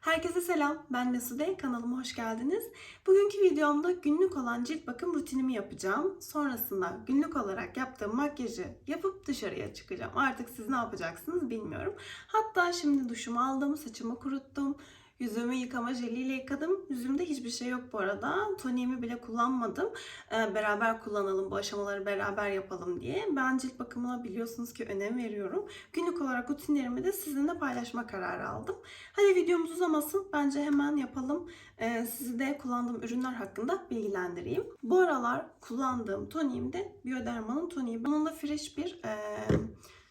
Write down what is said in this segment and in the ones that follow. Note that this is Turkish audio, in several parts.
Herkese selam, ben Mesude, kanalıma hoş geldiniz. Bugünkü videomda günlük olan cilt bakım rutinimi yapacağım. Sonrasında günlük olarak yaptığım makyajı yapıp dışarıya çıkacağım. Artık siz ne yapacaksınız bilmiyorum. Hatta şimdi duşumu aldım, saçımı kuruttum. Yüzümü yıkama jeliyle yıkadım. Yüzümde hiçbir şey yok bu arada. Toniğimi bile kullanmadım. Ee, beraber kullanalım, bu aşamaları beraber yapalım diye. Ben cilt bakımına biliyorsunuz ki önem veriyorum. Günlük olarak rutinlerimi de sizinle paylaşma kararı aldım. Hadi videomuz uzamasın. Bence hemen yapalım. Ee, sizi de kullandığım ürünler hakkında bilgilendireyim. Bu aralar kullandığım toniğim de Bioderma'nın toniği. Bunun da fresh bir e,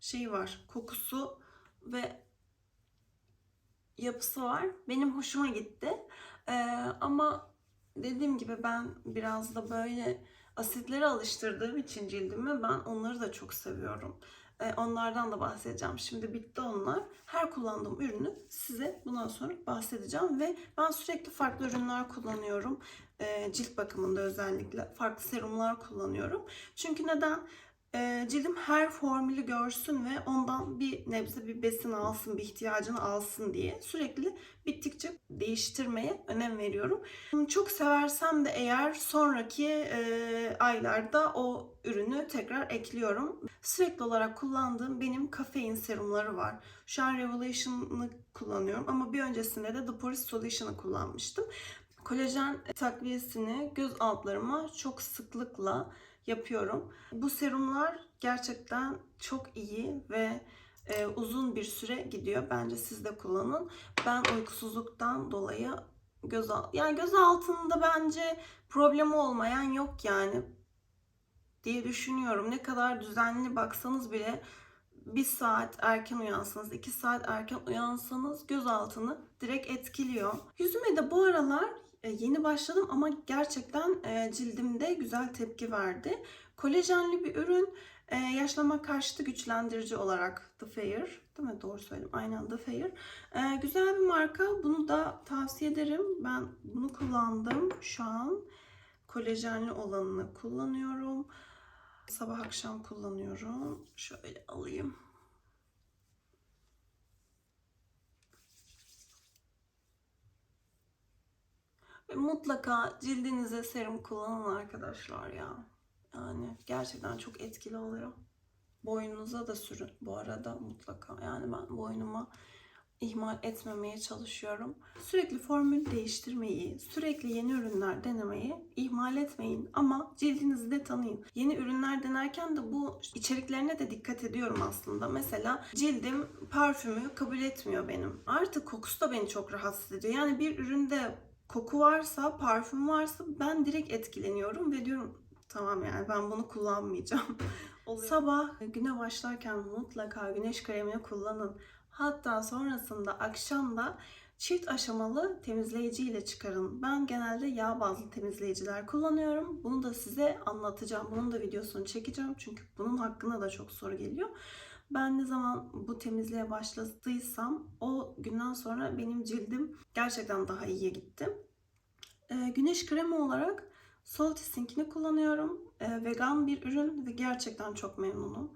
şey var. Kokusu ve yapısı var. Benim hoşuma gitti. Ee, ama dediğim gibi ben biraz da böyle asitlere alıştırdığım için cildimi ben onları da çok seviyorum. Ee, onlardan da bahsedeceğim. Şimdi bitti onlar. Her kullandığım ürünü size bundan sonra bahsedeceğim ve ben sürekli farklı ürünler kullanıyorum. Ee, cilt bakımında özellikle farklı serumlar kullanıyorum. Çünkü neden? Ee, cildim her formülü görsün ve ondan bir nebze bir besin alsın, bir ihtiyacını alsın diye sürekli bittikçe değiştirmeye önem veriyorum. Çok seversem de eğer sonraki e, aylarda o ürünü tekrar ekliyorum. Sürekli olarak kullandığım benim kafein serumları var. Şu an Revelation'ı kullanıyorum ama bir öncesinde de The Porous Solution'ı kullanmıştım. Kolajen takviyesini göz altlarıma çok sıklıkla yapıyorum. Bu serumlar gerçekten çok iyi ve e, uzun bir süre gidiyor. Bence siz de kullanın. Ben uykusuzluktan dolayı göz yani göz altında bence problemi olmayan yok yani diye düşünüyorum. Ne kadar düzenli baksanız bile bir saat erken uyansanız, iki saat erken uyansanız göz altını direkt etkiliyor. Yüzüme de bu aralar yeni başladım ama gerçekten e, cildimde güzel tepki verdi. Kolajenli bir ürün e, yaşlanma karşıtı güçlendirici olarak The Fair, değil mi? Doğru söyledim. Aynen The Fair. Güzel bir marka. Bunu da tavsiye ederim. Ben bunu kullandım şu an. Kolajenli olanını kullanıyorum. Sabah akşam kullanıyorum. Şöyle alayım. Ve mutlaka cildinize serum kullanın arkadaşlar ya. Yani gerçekten çok etkili oluyor. Boynunuza da sürün bu arada mutlaka. Yani ben boynuma ihmal etmemeye çalışıyorum. Sürekli formül değiştirmeyi, sürekli yeni ürünler denemeyi ihmal etmeyin ama cildinizi de tanıyın. Yeni ürünler denerken de bu içeriklerine de dikkat ediyorum aslında. Mesela cildim parfümü kabul etmiyor benim. Artık kokusu da beni çok rahatsız ediyor. Yani bir üründe koku varsa, parfüm varsa ben direkt etkileniyorum ve diyorum tamam yani ben bunu kullanmayacağım. Sabah güne başlarken mutlaka güneş kremini kullanın. Hatta sonrasında akşam da çift aşamalı temizleyici ile çıkarın. Ben genelde yağ bazlı temizleyiciler kullanıyorum. Bunu da size anlatacağım. Bunun da videosunu çekeceğim. Çünkü bunun hakkında da çok soru geliyor. Ben ne zaman bu temizliğe başladıysam o günden sonra benim cildim gerçekten daha iyiye gitti. Ee, güneş kremi olarak Soltis'inkini kullanıyorum. Ee, vegan bir ürün ve gerçekten çok memnunum.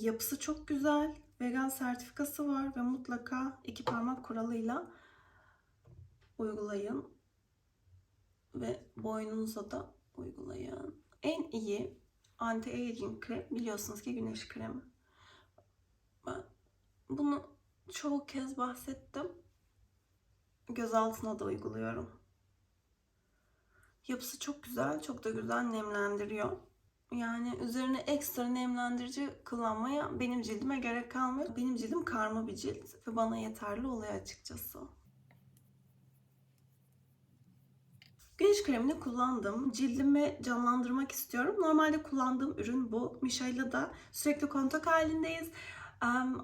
Yapısı çok güzel. Vegan sertifikası var ve mutlaka iki parmak kuralıyla uygulayın. Ve boynunuza da uygulayın. En iyi anti-aging krem biliyorsunuz ki güneş kremi. Ben bunu çoğu kez bahsettim. Göz altına da uyguluyorum. Yapısı çok güzel, çok da güzel nemlendiriyor. Yani üzerine ekstra nemlendirici kullanmaya benim cildime gerek kalmıyor. Benim cildim karma bir cilt ve bana yeterli oluyor açıkçası. Güneş kremini kullandım. Cildimi canlandırmak istiyorum. Normalde kullandığım ürün bu. Michelle'la da sürekli kontak halindeyiz.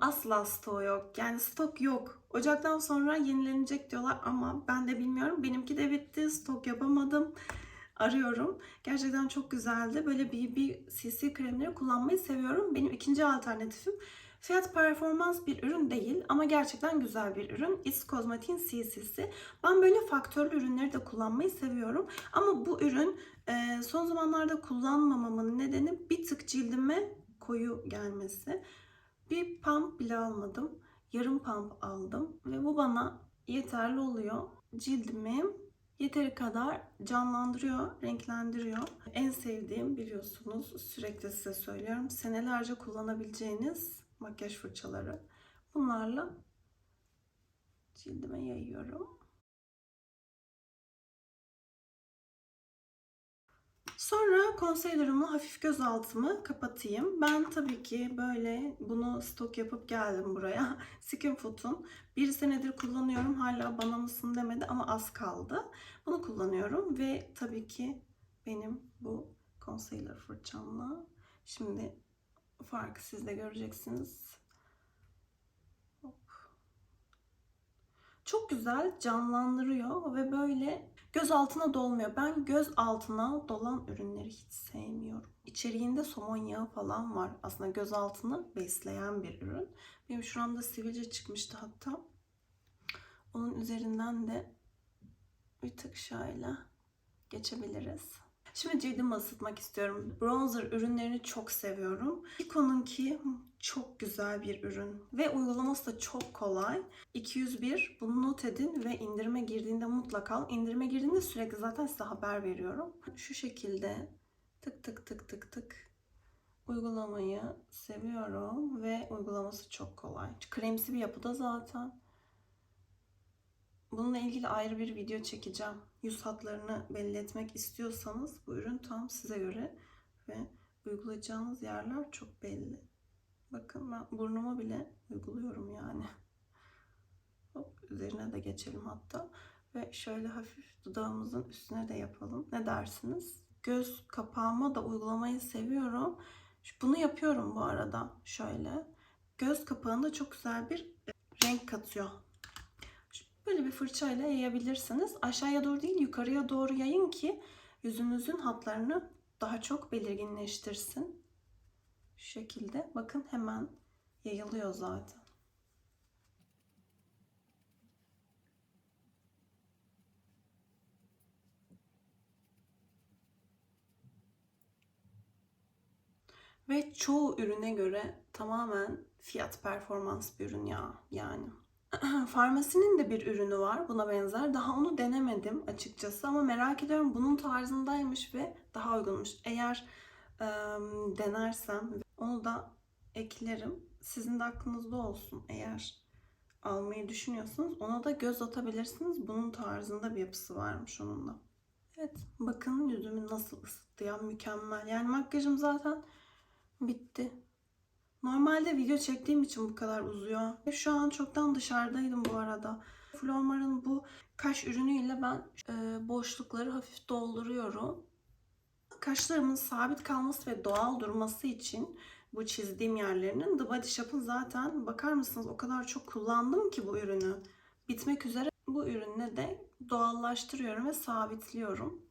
Asla stok yok. Yani stok yok. Ocaktan sonra yenilenecek diyorlar ama ben de bilmiyorum. Benimki de bitti. Stok yapamadım arıyorum. Gerçekten çok güzeldi. Böyle BB CC kremleri kullanmayı seviyorum. Benim ikinci alternatifim Fiyat performans bir ürün değil ama gerçekten güzel bir ürün. Is Cosmetic'in CC'si. Ben böyle faktörlü ürünleri de kullanmayı seviyorum. Ama bu ürün e, son zamanlarda kullanmamamın nedeni bir tık cildime koyu gelmesi. Bir pump bile almadım. Yarım pump aldım ve bu bana yeterli oluyor. Cildimi yeteri kadar canlandırıyor, renklendiriyor. En sevdiğim biliyorsunuz sürekli size söylüyorum. Senelerce kullanabileceğiniz makyaj fırçaları. Bunlarla cildime yayıyorum. Sonra concealer'ımla hafif göz altımı kapatayım. Ben tabii ki böyle bunu stok yapıp geldim buraya. Skin Food'un bir senedir kullanıyorum. Hala bana mısın demedi ama az kaldı. Bunu kullanıyorum ve tabii ki benim bu concealer fırçamla. Şimdi farkı siz de göreceksiniz. Çok güzel canlandırıyor ve böyle göz altına dolmuyor. Ben göz altına dolan ürünleri hiç sevmiyorum. İçeriğinde somon yağı falan var. Aslında göz altını besleyen bir ürün. Benim şuramda sivilce çıkmıştı hatta. Onun üzerinden de bir tık şöyle geçebiliriz. Şimdi cildimi ısıtmak istiyorum. Bronzer ürünlerini çok seviyorum. Kiko'nunki çok güzel bir ürün ve uygulaması da çok kolay. 201 bunu not edin ve indirime girdiğinde mutlaka. İndirime girdiğinde sürekli zaten size haber veriyorum. Şu şekilde tık tık tık tık tık uygulamayı seviyorum ve uygulaması çok kolay. Kremsi bir yapıda zaten. Bununla ilgili ayrı bir video çekeceğim. Yüz hatlarını belli etmek istiyorsanız bu ürün tam size göre ve uygulayacağınız yerler çok belli. Bakın ben burnuma bile uyguluyorum yani. Hop üzerine de geçelim hatta. Ve şöyle hafif dudağımızın üstüne de yapalım. Ne dersiniz? Göz kapağıma da uygulamayı seviyorum. Bunu yapıyorum bu arada. Şöyle. Göz kapağında çok güzel bir renk katıyor. Böyle bir fırçayla yayabilirsiniz. Aşağıya doğru değil yukarıya doğru yayın ki yüzünüzün hatlarını daha çok belirginleştirsin. Şu şekilde. Bakın hemen yayılıyor zaten. Ve çoğu ürüne göre tamamen fiyat performans bir ürün ya yani. Farmasinin de bir ürünü var buna benzer. Daha onu denemedim açıkçası ama merak ediyorum bunun tarzındaymış ve daha uygunmuş. Eğer e, denersem onu da eklerim. Sizin de aklınızda olsun eğer almayı düşünüyorsanız ona da göz atabilirsiniz. Bunun tarzında bir yapısı varmış onun da. Evet bakın yüzümü nasıl ısıttı ya mükemmel. Yani makyajım zaten bitti. Normalde video çektiğim için bu kadar uzuyor. Şu an çoktan dışarıdaydım bu arada. Flormar'ın bu kaş ürünüyle ben e, boşlukları hafif dolduruyorum. Kaşlarımın sabit kalması ve doğal durması için bu çizdiğim yerlerinin The Body Shop'ın zaten bakar mısınız o kadar çok kullandım ki bu ürünü. Bitmek üzere bu ürünle de doğallaştırıyorum ve sabitliyorum.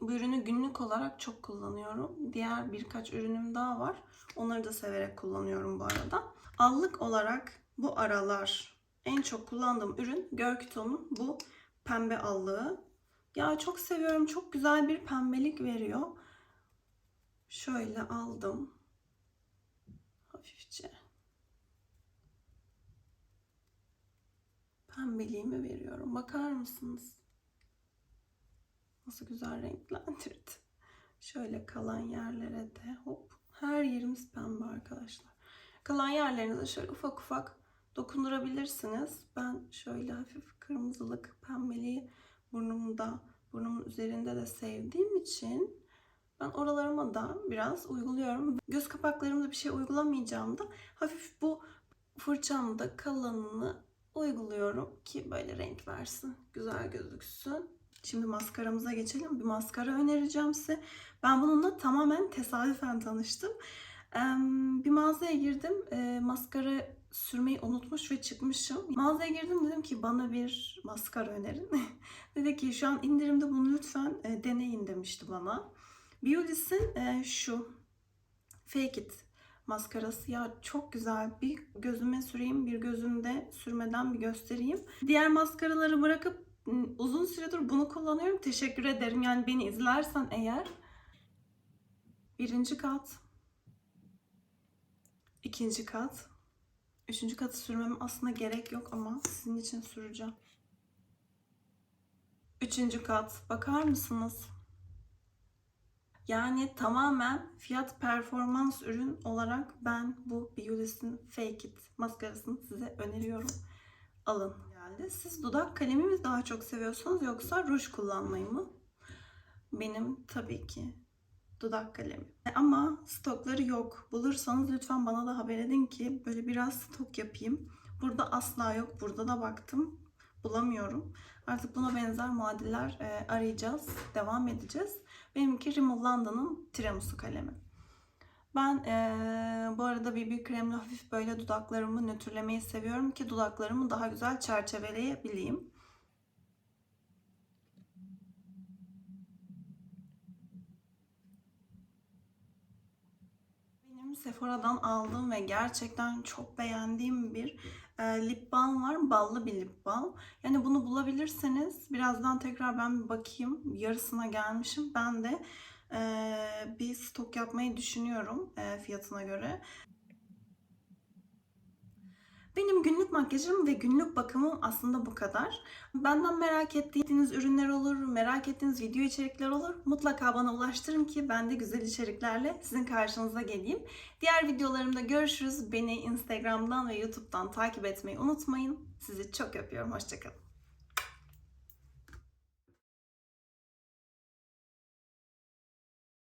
Bu ürünü günlük olarak çok kullanıyorum. Diğer birkaç ürünüm daha var. Onları da severek kullanıyorum bu arada. Allık olarak bu aralar en çok kullandığım ürün Görküton'un bu pembe allığı. Ya çok seviyorum. Çok güzel bir pembelik veriyor. Şöyle aldım. Pembeliğimi veriyorum. Bakar mısınız? Nasıl güzel renklendirdi. Şöyle kalan yerlere de hop. Her yerimiz pembe arkadaşlar. Kalan yerlerinize şöyle ufak ufak dokundurabilirsiniz. Ben şöyle hafif kırmızılık pembeliği burnumda, burnumun üzerinde de sevdiğim için ben oralarıma da biraz uyguluyorum. Göz kapaklarımda bir şey uygulamayacağım da hafif bu fırçamda kalanını uyguluyorum ki böyle renk versin, güzel gözüksün. Şimdi maskaramıza geçelim. Bir maskara önereceğim size. Ben bununla tamamen tesadüfen tanıştım. Bir mağazaya girdim. Maskara sürmeyi unutmuş ve çıkmışım. Mağazaya girdim dedim ki bana bir maskara önerin. Dedi ki şu an indirimde bunu lütfen deneyin demişti bana. Biolis'in şu Fake It maskarası ya çok güzel. Bir gözüme süreyim, bir gözümde sürmeden bir göstereyim. Diğer maskaraları bırakıp uzun süredir bunu kullanıyorum. Teşekkür ederim. Yani beni izlersen eğer birinci kat, ikinci kat, Üçüncü katı sürmeme aslında gerek yok ama sizin için süreceğim. Üçüncü kat. Bakar mısınız? Yani tamamen fiyat performans ürün olarak ben bu Biolis'in Fake It maskarasını size öneriyorum. Alın. Geldi. Siz dudak kalemi mi daha çok seviyorsunuz yoksa ruj kullanmayı mı? Benim tabii ki dudak kalemi. Ama stokları yok. Bulursanız lütfen bana da haber edin ki böyle biraz stok yapayım. Burada asla yok. Burada da baktım. Bulamıyorum. Artık buna benzer muadiller e, arayacağız. Devam edeceğiz. Benimki Rimmel London'ın tiramisu kalemi. Ben e, bu arada BB kremle hafif böyle dudaklarımı nötrlemeyi seviyorum ki dudaklarımı daha güzel çerçeveleyebileyim. Sephora'dan aldığım ve gerçekten çok beğendiğim bir e, lip balm var. Ballı bir lip balm. Yani bunu bulabilirseniz birazdan tekrar ben bir bakayım. Yarısına gelmişim. Ben de e, bir stok yapmayı düşünüyorum e, fiyatına göre. Benim günlük makyajım ve günlük bakımım aslında bu kadar. Benden merak ettiğiniz ürünler olur, merak ettiğiniz video içerikler olur. Mutlaka bana ulaştırın ki ben de güzel içeriklerle sizin karşınıza geleyim. Diğer videolarımda görüşürüz. Beni Instagram'dan ve YouTube'dan takip etmeyi unutmayın. Sizi çok öpüyorum. Hoşçakalın.